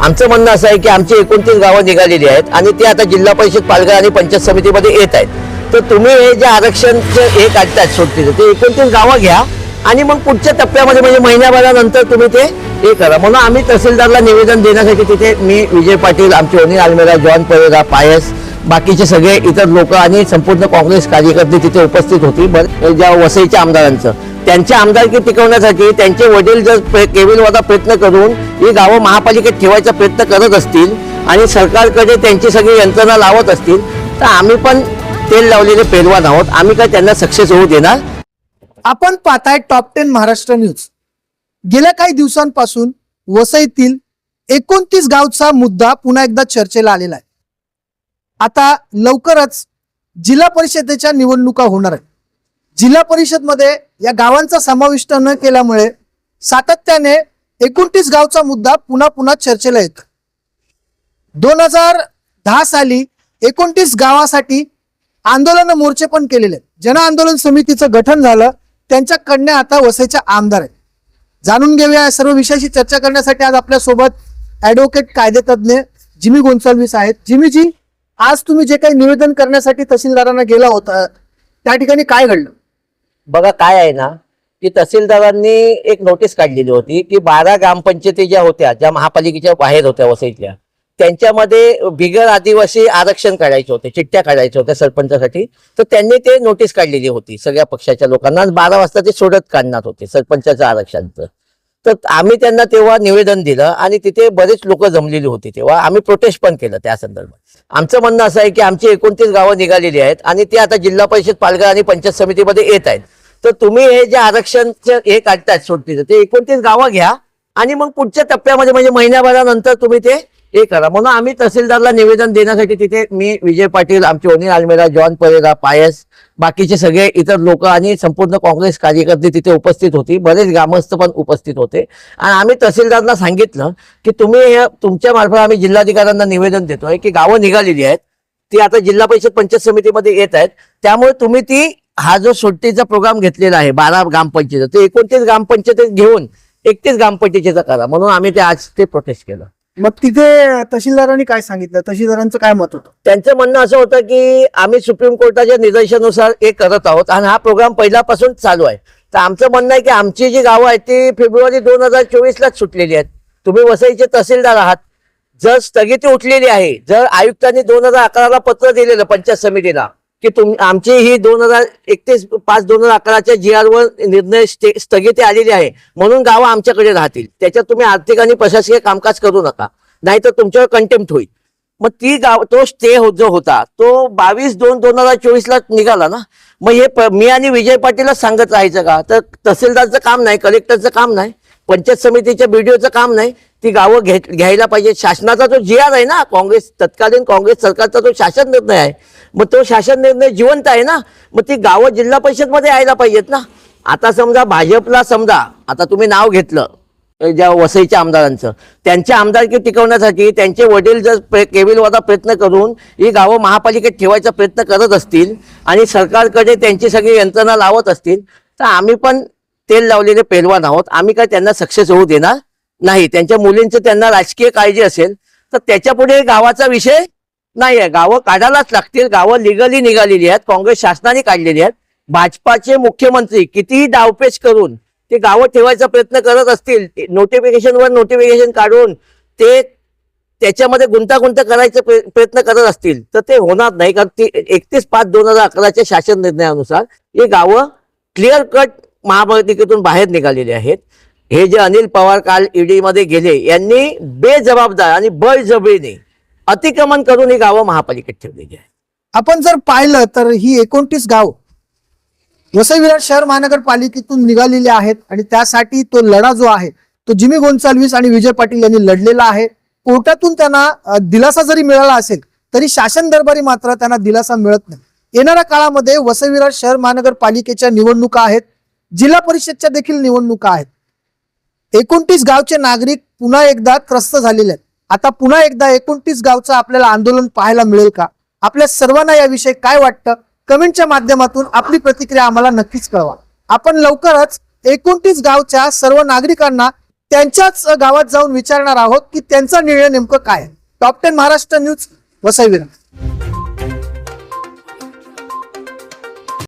आमचं म्हणणं असं आहे की आमची एकोणतीस गावं निघालेली आहेत आणि ते आता जिल्हा परिषद पालघर आणि पंचायत समितीमध्ये येत आहेत. तर तुम्ही हे जे आरक्षणचं हे काढतात सुट्टीचं ते एकोणतीस गावं घ्या आणि मग पुढच्या टप्प्यामध्ये म्हणजे महिन्याभरानंतर तुम्ही ते हे करा. म्हणून आम्ही तहसीलदारला निवेदन देण्यासाठी तिथे मी विजय पाटील आमचे अनिल आलमेरा जॉन परेरा पायस बाकीचे सगळे इतर लोक आणि संपूर्ण काँग्रेस कार्यकर्ते तिथे उपस्थित होती बरं ज्या वसईच्या आमदारांचं. त्यांच्या आमदारकी टिकवण्यासाठी त्यांचे वडील जर केविलवादा प्रयत्न करून ही गावं महापालिकेत ठेवायचा प्रयत्न करत असतील आणि सरकारकडे त्यांची सगळी यंत्रणा लावत असतील तर आम्ही पण तेल लावलेले पेलवान आहोत. आम्ही काय त्यांना सक्सेस होऊ देणार? आपण पाहताय टॉप टेन महाराष्ट्र न्यूज. गेल्या काही दिवसांपासून वसईतील एकोणतीस गावचा मुद्दा पुन्हा एकदा चर्चेला आलेला आहे. आता लवकरच जिल्हा परिषदेच्या निवडणुका होणार आहेत. जिल्हा परिषदमध्ये या गावांचा समाविष्ट न केल्यामुळे सातत्याने एकोणतीस गावचा मुद्दा पुन्हा पुन्हा चर्चेला येतो. दोन हजार दहा साली एकोणतीस गावासाठी आंदोलन मोर्चे पण केलेले जन आंदोलन समितीचं गठन झालं त्यांच्या कन्या आता वसईच्या आमदार आहेत. जाणून घेऊया या सर्व विषयाशी चर्चा करण्यासाठी आज आपल्यासोबत ऍडव्होकेट कायदेतज्ञ जिमी गोन्साल्विस आहेत. जिमीजी आज तुम्ही जे काही निवेदन करण्यासाठी तहसीलदारांना गेला होता त्या ठिकाणी काय घडलं? बघा काय आहे ना की तहसीलदारांनी एक नोटीस काढलेली होती की बारा ग्रामपंचायती ज्या होत्या ज्या महापालिकेच्या बाहेर होत्या वसईतल्या त्यांच्यामध्ये बिगर आदिवासी आरक्षण काढायचे होते चिठ्ठ्या काढायच्या होत्या सरपंचासाठी. तर त्यांनी ते नोटीस काढलेली होती सगळ्या पक्षाच्या लोकांना बारा वाजता ते सोडत काढणार होते सरपंचाचं आरक्षणचं तर आम्ही त्यांना तेव्हा निवेदन दिलं आणि तिथे बरेच लोक जमलेली होती तेव्हा आम्ही प्रोटेस्ट पण केलं त्या संदर्भात. आमचं म्हणणं असं आहे की आमची एकोणतीस गावं निघालेली आहेत आणि ते आता जिल्हा परिषद पालघर आणि पंचायत समितीमध्ये येत आहेत. तर तुम्ही हे जे आरक्षणचं हे काढतायत सोडतीचं ते एकोणतीस गावं घ्या आणि मग पुढच्या टप्प्यामध्ये म्हणजे महिन्याभरानंतर तुम्ही ते हे करा. म्हणून आम्ही तहसीलदारला निवेदन देण्यासाठी तिथे मी विजय पाटील आमचे ओनिल आलमेरा जॉन परेरा पायस बाकीचे सगळे इतर लोक आणि संपूर्ण काँग्रेस कार्यकर्ते तिथे उपस्थित होती. बरेच ग्रामस्थ पण उपस्थित होते. आणि आम्ही तहसीलदारांना सांगितलं की तुम्ही तुमच्या मार्फत आम्ही जिल्हाधिकाऱ्यांना निवेदन देतोय की गावं निघालेली आहेत. ती आता जिल्हा परिषद पंचायत समितीमध्ये येत आहेत. त्यामुळे तुम्ही ती हा जो सुट्टीचा प्रोग्राम घेतलेला आहे बारा ग्रामपंचायत ते एकोणतीस ग्रामपंचायत घेऊन एकतीस ग्रामपंचायतीचा करा. म्हणून आम्ही ते आज ते प्रोटेस्ट केलं. मग तिथे तहसीलदारांनी काय सांगितलं? तहसीलदारांचं काय मत होतं? त्यांचं म्हणणं असं होतं की आम्ही सुप्रीम कोर्टाच्या निर्देशानुसार हे करत आहोत आणि हा प्रोग्राम पहिल्यापासून चालू आहे. तर आमचं म्हणणं आहे की आमची जी गावं आहेत ती फेब्रुवारी दोन हजार चोवीसलाच सुटलेली आहेत. तुम्ही वसईचे तहसीलदार आहात. जर स्थगिती उठलेली आहे जर आयुक्तांनी दोन हजार अकराला पत्र दिलेलं पंचायत समितीला की तुम आमची ही दोन हजार एकतीस पाच दोन हजार अकराच्या जी वर निर्णय स्टे- स्थगिती आलेली आहे. म्हणून गावं आमच्याकडे राहतील. त्याच्यात तुम्ही आर्थिक आणि प्रशासकीय कामकाज करू नका. नाहीतर तुमच्यावर कंटेम्प्ट होईल. मग ती गाव तो स्टे हो जो होता तो बावीस दोन दोन हजार चोवीसला निघाला ना? मग हे प- मी आणि विजय पाटीलच सांगत राहायचं का? तर तहसीलदारचं काम नाही कलेक्टरचं काम नाही पंचायत समितीच्या बीडीओचं काम नाही ती गावं घे घ्यायला पाहिजे शासनाचा जो जी आर आहे ना काँग्रेस तत्कालीन काँग्रेस सरकारचा जो शासन निर्णय आहे मग तो शासन निर्णय जिवंत आहे ना मग ती गावं जिल्हा परिषदमध्ये यायला पाहिजेत ना. आता समजा भाजपला समजा आता तुम्ही नाव घेतलं ज्या वसईच्या आमदारांचं त्यांच्या आमदारकी टिकवण्यासाठी त्यांचे वडील जर प्रे केविलवादा प्रयत्न करून ही गावं महापालिकेत ठेवायचा प्रयत्न करत असतील आणि सरकारकडे त्यांची सगळी यंत्रणा लावत असतील तर आम्ही पण तेल लावलेले पेलवान आहोत. आम्ही काय त्यांना सक्सेस होऊ देणार? नाही त्यांच्या मुलींचं त्यांना राजकीय काळजी असेल तर त्याच्या पुढे गावाचा विषय नाही आहे. गावं काढायलाच लागतील. गावं लिगली निघालेली आहेत. काँग्रेस शासनाने काढलेली आहेत. भाजपाचे मुख्यमंत्री कितीही डावपेच करून ते गावं ठेवायचा प्रयत्न करत असतील नोटिफिकेशनवर नोटिफिकेशन काढून ते त्याच्यामध्ये गुंतागुंत करायचा प्रयत्न करत असतील तर ते होणार नाही. कारण ती एकतीस पाच दोन हजार अकराच्या शासन निर्णयानुसार ही गावं क्लिअर कट महापालिकेतून बाहेर निघालेली आहेत. हे जे अनिल पवार काल ईडी मध्ये गेले यांनी बेजबाबदार आणि बळजबरीने अतिक्रमण करून ही गावं महापालिकेत ठेवलेली आहे आपण जर पाहिलं तर ही एकोणतीस गाव वसई विरार शहर महानगरपालिकेतून निघालेली आहेत आणि त्यासाठी तो लढा जो आहे तो जिमी गोन्साल्विस आणि विजय पाटील यांनी लढलेला आहे. कोर्टातून त्यांना दिलासा जरी मिळाला असेल तरी शासन दरबारी मात्र त्यांना दिलासा मिळत नाही. येणाऱ्या काळामध्ये वसई विरार शहर महानगरपालिकेच्या निवडणुका आहेत जिल्हा परिषदच्या देखील निवडणुका आहेत. एकोणतीस गावचे नागरिक पुन्हा एकदा त्रस्त झालेले आहेत. आता पुन्हा एकदा एकोणतीस गावचं आपल्याला आंदोलन पाहायला मिळेल का? आपल्या सर्वांना याविषयी काय वाटतं? कमेंटच्या माध्यमातून आपली प्रतिक्रिया आम्हाला नक्कीच कळवा. आपण लवकरच एकोणतीस गावच्या सर्व नागरिकांना त्यांच्याच गावात जाऊन विचारणार आहोत की त्यांचा निर्णय नेमकं काय आहे. Top ten Maharashtra news वसईविरा